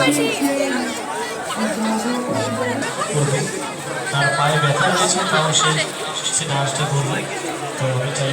তার পায়ে ব্যথা রয়েছে তাও সে সে করবে তো আমি চাই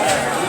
Yeah.